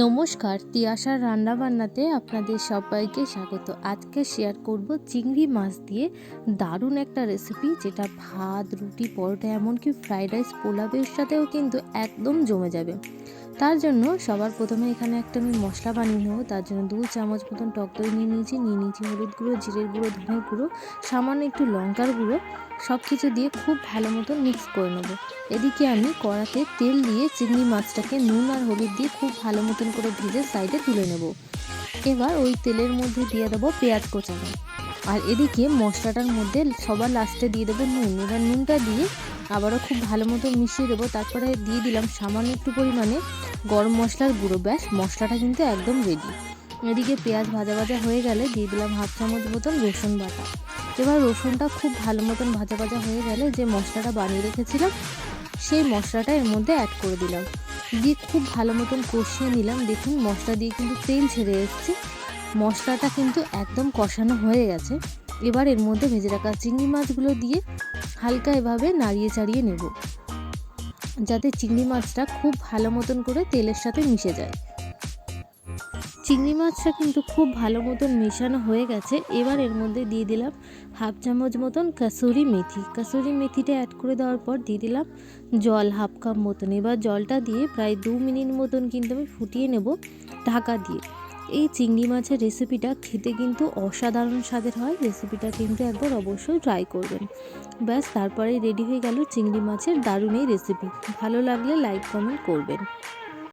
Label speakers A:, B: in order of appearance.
A: নমস্কার, তিয়াশার রান্নাবান্নাতে আপনাদের সবাইকে স্বাগত। আজকে শেয়ার করব চিংড়ি মাছ দিয়ে দারুণ একটা রেসিপি যেটা ভাত, রুটি, পরোটা, এমনকি ফ্রাইড রাইস পোলাবের সাথেও কিন্তু একদম জমে যাবে। তার জন্য সবার প্রথমে এখানে একটা আমি মশলা বানিয়ে নেব। তার জন্য দু চামচ মতন টক দই নিয়ে নিয়েছি। নিয়ে নিয়েছি হলুদ গুঁড়ো, জিরের গুঁড়ো ধনের গুঁড়ো, সামান্য একটু লঙ্কার গুঁড়ো। সব কিছু দিয়ে খুব ভালো মতো মিক্স করে নেব। এদিকে আমি কড়াতে তেল দিয়ে চিংড়ি মাছটাকে নুন আর হলুদ দিয়ে খুব ভালো মতন করে ভেজে সাইডে তুলে নেব। এবার ওই তেলের মধ্যে দিয়ে দেবো পেঁয়াজ কোচানো। আর এদিকে মশলাটার মধ্যে সবার লাস্টে দিয়ে দেবো নুন। এবার নুনটা দিয়ে আবারও খুব ভালো মতো মিশিয়ে দেবো। তারপরে দিয়ে দিলাম সামান্য একটু পরিমাণে গরম মশলার গুঁড়ো। ব্যাস, মশলাটা কিন্তু একদম রেডি এদিকে পেঁয়াজ ভাজা ভাজা হয়ে গেলে দিয়ে দিলাম হাফ চামচ মতন রসুন বাটা। এবার রসুনটা খুব ভালো মতন ভাজা ভাজা হয়ে গেলে যে মশলাটা বানিয়ে রেখেছিলাম, সেই মশলাটা এর মধ্যে অ্যাড করে দিলাম। দিয়ে খুব ভালো মতন কষিয়ে নিলাম। দেখুন, মশলা দিয়ে কিন্তু তেল ছেড়ে এসছে। মশলাটা কিন্তু একদম কষানো হয়ে গেছে। এবার এর মধ্যে ভেজে রাখা চিংড়ি মাছগুলো দিয়ে হালকা এভাবে নাড়িয়ে চাড়িয়ে নেব। যাতে চিংড়ি মাছটা খুব ভালো মতন করে তেলের সাথে মিশে যায়। চিংড়ি মাছটা কিন্তু খুব ভালো মতন মেশানো হয়ে গেছে। এবার এর মধ্যে দিয়ে দিলাম হাফ চামচ মতন কাসুরি মেথি। কাসুরি মেথিটা অ্যাড করে দেওয়ার পর দিয়ে দিলাম জল হাফ কাপ মতন। এবার জলটা দিয়ে প্রায় দু মিনিট মতন কিন্তু আমি ফুটিয়ে নেব ঢাকা দিয়ে। এই চিংড়ি মাছের রেসিপিটা খেতে কিন্তু অসাধারণ স্বাদের হয়। রেসিপিটা কিন্তু একবার অবশ্যই ট্রাই করবেন। ব্যাস তারপরে রেডি হয়ে গেল চিংড়ি মাছের দারুণ এই রেসিপি ভালো লাগলে লাইক কমেন্ট করবেন।